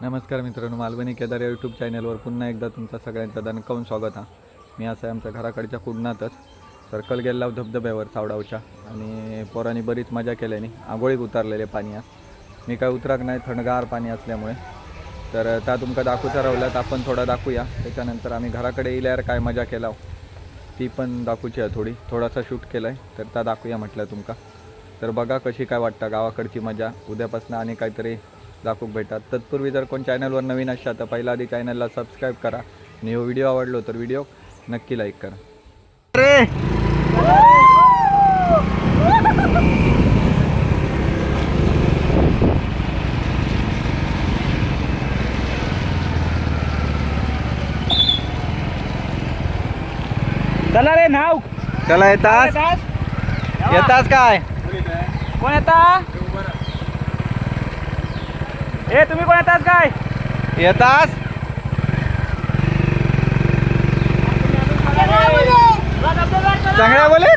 नमस्कार मित्रांनो मालवणी केदार या यूट्यूब चॅनलवर पुन्हा एकदा तुमचं सगळ्यांचं दणकावून स्वागत हा मी असं आहे आमच्या घराकडच्या कुडणातच सर्कल गेला धबधब्यावर सावडावच्या. आणि पोरांनी बरीच मजा केल्याने आंघोळीक उतरलेले पाणी आज मी काय उतराक नाही थंडगार पाणी असल्यामुळे. तर त्या तुमका दाखवूचा राहिल्यात आपण थोडा दाखवूया. त्याच्यानंतर आम्ही घराकडे येल्यावर काय मजा केला हो, ती पण दाखवूची आहे थोडी. थोडासा शूट केला आहे तर त्या दाखवूया म्हटलं तुमका. तर बघा कशी काय वाटतं गावाकडची मजा. उद्यापासून आणि काहीतरी दाखवूक भेटतात. तत्पूर्वी जर कोण चॅनलवर नवीन असाल तर पहिला आधी चॅनलला सबस्क्राईब करा. आणि हो व्हिडिओ आवडलो तर व्हिडिओ नक्की लाईक करा. अरे! चला रे नाव. चला येतास? येतात येतास काय? कोण येता? ए तुम्ही कोण येतात काय? येतास? चांगल्या बोले?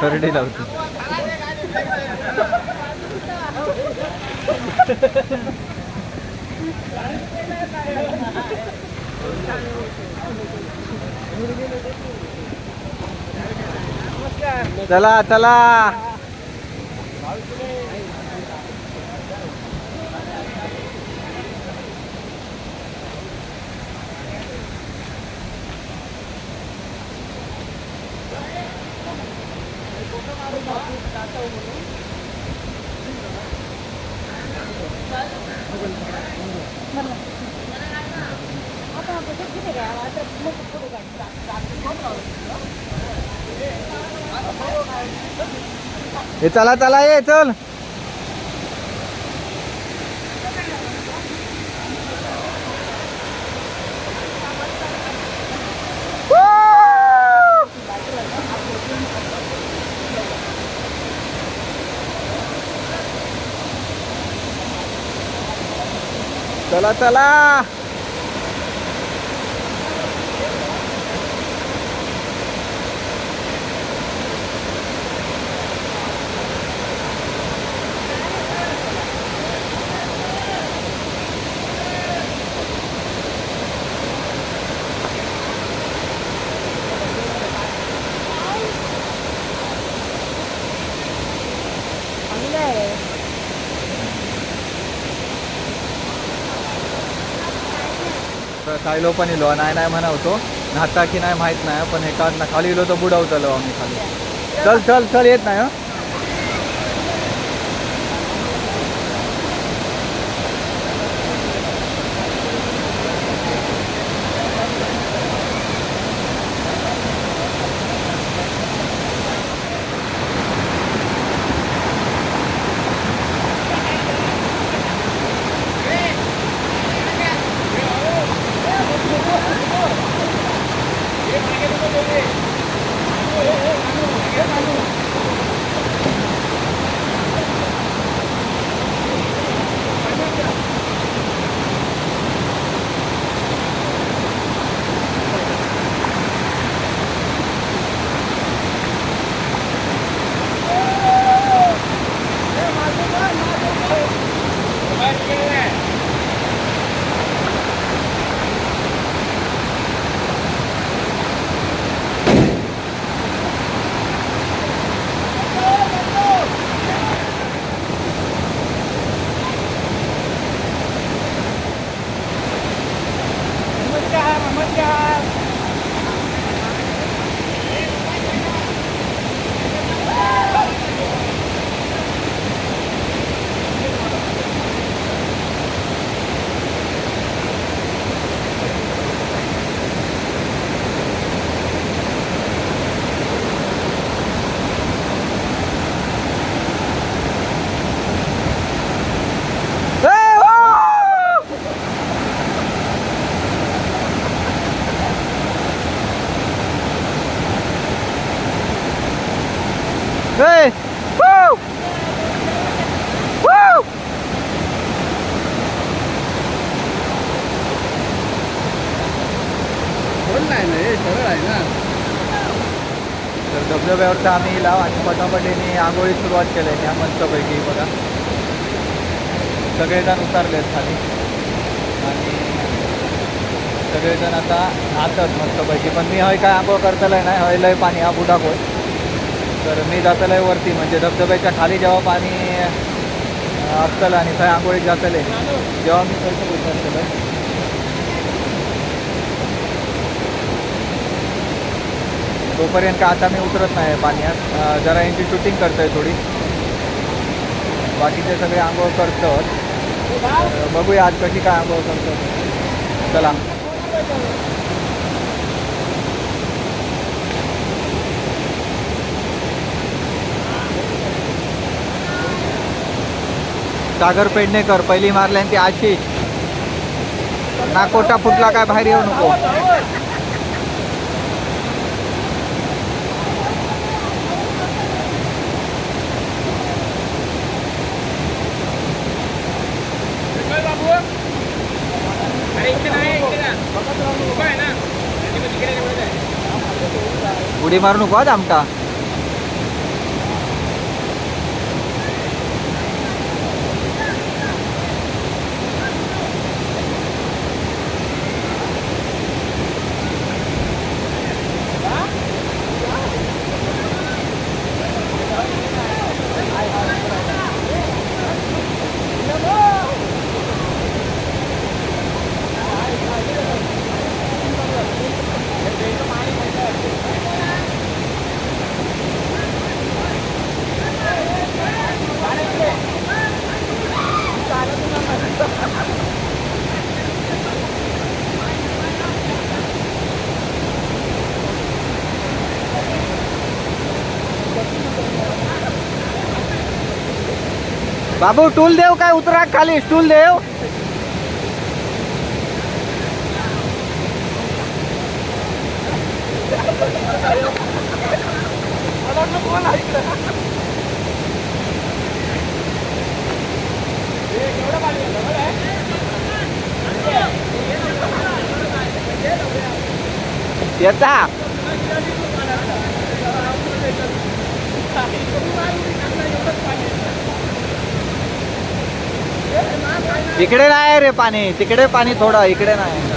करडी लावतो. चला चला. हे चला चला ये चल. चला चला खायलो पण इलो नाही नाही म्हणा होतो. नाता की नाही माहीत नाही पण एका खाली इलो तर बुडवतलो आम्ही खाली. चल चल चल येत नाही नाही ना हे सरळ आहे ना. तर धबधब्यावरचा आम्ही लाव आणि पटापटीने आंघोळी सुरुवात केली आहे मस्तपैकी बघा. सगळेजण उतारले आहेत खाली. आणि सगळेजण आता आतच मस्तपैकी. पण मी हय काय आंघोळ करतलं नाही हय लय पाणी हा बुडाखोय तर मी जातलं वरती म्हणजे धबधब्याच्या खाली जेव्हा पाणी असतलं आणि थंय आंघोळीत जातले जेव्हा मी पैसे उतरतलं तोपर्यंत का आता मी उतरत नाही पाण्यात जरा यांची शूटिंग करतोय थोडी. बाकीचे सगळे आंघोळ करतात. बघूया आज कशी काय आंघोळ करतो चला. सागर पेडणेकर पहिली मारल्यान ती आशिष. नाकोटा फुटला काय बाहेर येऊ नको. उडी मारू नको आज आमटा बाबू टूल देव काय उतरा खाली? टूल देव? येता. इकडे नाही रे पाणी तिकडे पाणी थोडं इकडे नाही.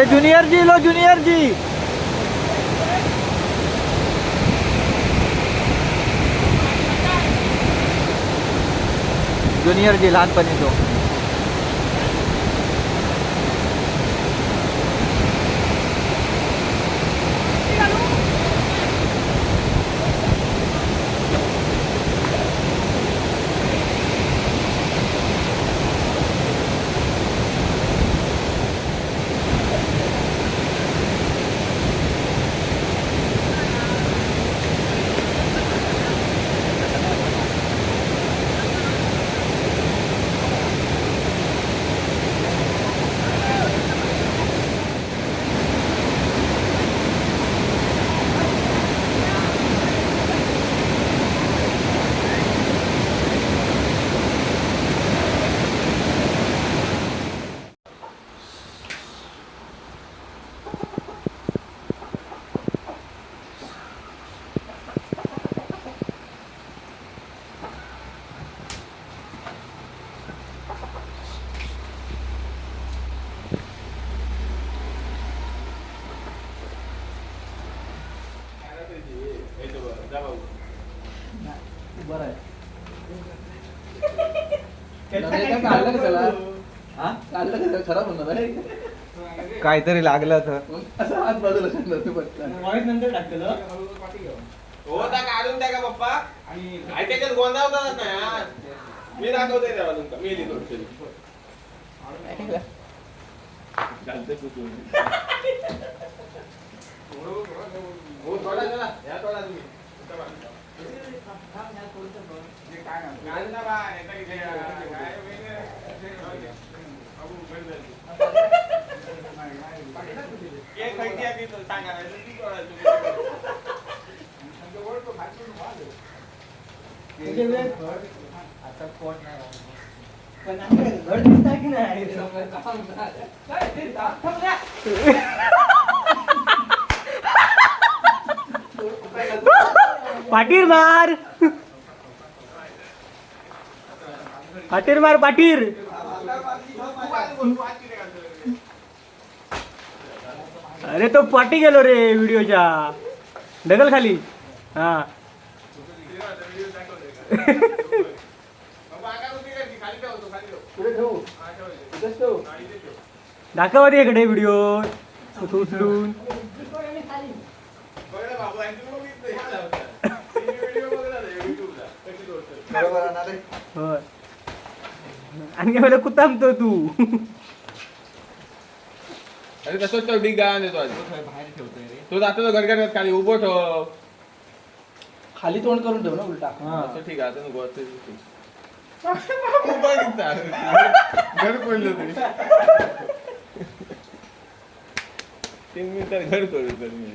ए ज्युनियर जी लो ज्युनियर जी ज्युनियर जी लहानपणी तो. बरं आहे. खराब होणार आहे. काहीतरी लागलं तर असं हात बाजूला सांगणार ते पटकन. हो त्या काढून द्या का पप्पा. आणि त्याच्यात गोंधावतात ना यार मी दाखवते तुमका मी लिहितो चालतंय कुठून. हो थोडा चला या थोडा तुम्ही. गाडी ना बा, येता इथे या. काय वेगळं? अबू, बंद झाली. केक खायची आहे की तो? सांगा नाही तर ती कोणाला तुम्ही? पाटीर मार. पाटीर मार पाटीर अरे तो पाटी गेलो रे व्हिडिओच्या. ढगल खाली. हा. दाखवा ठेवू इकडे व्हिडिओ. उचलून. बरोबर आणा रे. होय. आणि मला कुतामतो तू अरे तसंच तो ढीग गाळा देतो आज तो जातो तो गडगडत खाली उभो ठेव. खाली तोंड करून ठेव ना उलटा. असं ठीक आहे आता नको असं ठीक. उभा दिसता. घर पडलं तरी. तीन मिनिटात घर करू तर मी.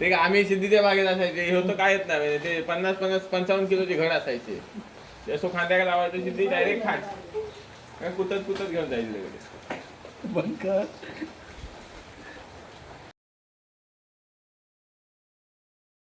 ते का आम्ही सिद्धीच्या बागेत असायचे. हे होतं काय येत नाही म्हणजे ते पन्नास पन्नास पंचावन्न किलोचे घड असायचे. असो खांद्याला लावायचं सिद्धी डायरेक्ट खाट कुतत कुतत घेऊन जायचे तिकडे.